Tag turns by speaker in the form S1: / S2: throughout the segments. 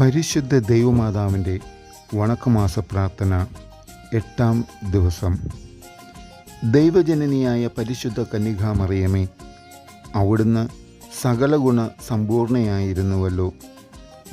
S1: പരിശുദ്ധ ദൈവമാതാവിന്റെ വണക്കമാസ പ്രാർത്ഥന എട്ടാം ദിവസം. ദൈവജനനിയായ പരിശുദ്ധ കന്യകാമറിയമേ അവിടുന്ന് സകല ഗുണ സമ്പൂർണയായിരുന്നുവല്ലോ.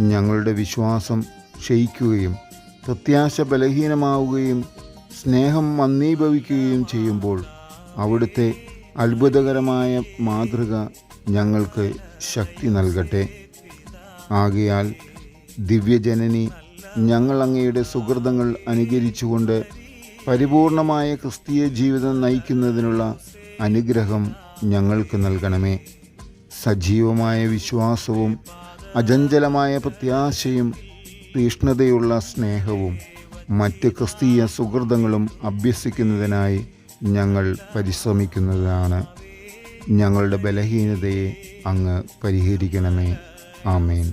S1: ഞങ്ങളുടെ വിശ്വാസം ക്ഷയിക്കുകയും പ്രത്യാശ ബലഹീനമാവുകയും സ്നേഹം മന്ദീഭവിക്കുകയും ചെയ്യുമ്പോൾ അവിടുത്തെ അത്ഭുതകരമായ മാതൃക ഞങ്ങൾക്ക് ശക്തി നൽകട്ടെ. ആകയാൽ ദിവ്യജനനി ഞങ്ങൾ അങ്ങയുടെ സുഹൃതങ്ങൾ അനുകരിച്ചുകൊണ്ട് പരിപൂർണമായ ക്രിസ്തീയ ജീവിതം നയിക്കുന്നതിനുള്ള അനുഗ്രഹം ഞങ്ങൾക്ക് നൽകണമേ. സജീവമായ വിശ്വാസവും അചഞ്ചലമായ പ്രത്യാശയും തീഷ്ണതയുള്ള സ്നേഹവും മറ്റ് ക്രിസ്തീയ സുഹൃതങ്ങളും അഭ്യസിക്കുന്നതിനായി ഞങ്ങൾ പരിശ്രമിക്കുന്നതാണ്. ഞങ്ങളുടെ ബലഹീനതയെ അങ്ങ് പരിഹരിക്കണമേ. ആമേൻ.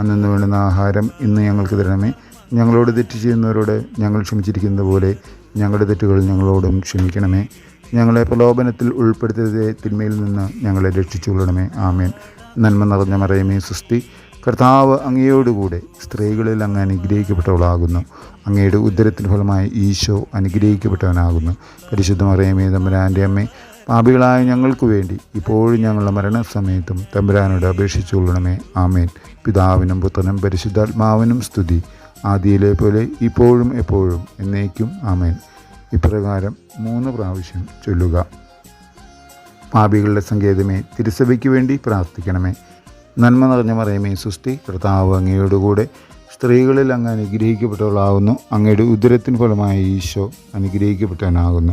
S1: അന്നു വേണ്ടുന്ന ആഹാരം ഇന്ന് ഞങ്ങൾക്ക് തരണമേ. ഞങ്ങളോട് തെറ്റ് ചെയ്യുന്നവരോട് ഞങ്ങൾ ക്ഷമിച്ചിരിക്കുന്നത് പോലെ ഞങ്ങളുടെ തെറ്റുകൾ ഞങ്ങളോടും ക്ഷമിക്കണമേ. ഞങ്ങളെ പ്രലോഭനത്തിൽ ഉൾപ്പെടുത്തിയതേ തിന്മയിൽ നിന്ന് ഞങ്ങളെ രക്ഷിച്ചുകൊള്ളണമേ ആമേൻ. നന്മ നിറഞ്ഞ മറയമേ സുസ്തി. കർത്താവ് അങ്ങയോടുകൂടെ സ്ത്രീകളിൽ അങ്ങ് അനുഗ്രഹിക്കപ്പെട്ടവളാകുന്നു. അങ്ങയുടെ ഉദരത്തിന് ഫലമായി ഈശോ അനുഗ്രഹിക്കപ്പെട്ടവനാകുന്നു. പരിശുദ്ധ മറിയമേ തമ്പുരാന്റെ അമ്മേ പാപികളായ ഞങ്ങൾക്ക് വേണ്ടി ഇപ്പോഴും ഞങ്ങളുടെ മരണസമയത്തും തമ്പുരാനോട് അപേക്ഷിച്ചുകൊള്ളണമേ ആമേൻ. പിതാവിനും പുത്രനും പരിശുദ്ധാത്മാവിനും സ്തുതി. ആദിയിലെ പോലെ ഇപ്പോഴും എപ്പോഴും എന്നേക്കും ആമേൻ. ഇപ്രകാരം മൂന്ന് പ്രാവശ്യം ചൊല്ലുക. പാപികളുടെ സങ്കേതമേ തിരുസഭയ്ക്ക് വേണ്ടി പ്രാർത്ഥിക്കണമേ. നന്മ നിറഞ്ഞ മറിയമേ സുസ്തി കർത്താവ് അങ്ങയോടുകൂടെ സ്ത്രീകളിൽ അങ്ങ് അനുഗ്രഹിക്കപ്പെട്ടവളാകുന്നു. അങ്ങയുടെ ഉദരത്തിന് ഫലമായ ഈശോ അനുഗ്രഹിക്കപ്പെട്ടവനാകുന്നു.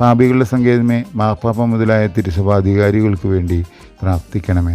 S1: പാപികളുടെ സങ്കേതമേ മാപ്പാപ്പ മുതലായ തിരുസഭാധികാരികൾക്ക് വേണ്ടി പ്രാർത്ഥിക്കണമേ.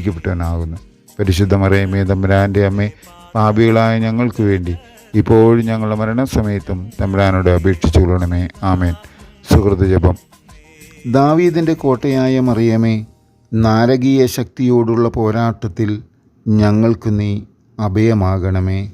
S1: അനുഗ്രഹിക്കപ്പെട്ടവനാകുന്നു. പരിശുദ്ധ മറിയമേ തമ്പുരാന്റെ അമ്മേ പാപികളായ ഞങ്ങൾക്ക് വേണ്ടി ഇപ്പോഴും ഞങ്ങളുടെ മരണസമയത്തും തമ്പുരാനോട് അപേക്ഷിച്ചു കൊള്ളണമേ. ആമേൻ. സുഹൃത്ത് ജപം. ദാവീദിന്റെ കോട്ടയായ മറിയമേ നാരകീയ ശക്തിയോടുള്ള പോരാട്ടത്തിൽ ഞങ്ങൾക്ക് നീ അഭയമാകണമേ.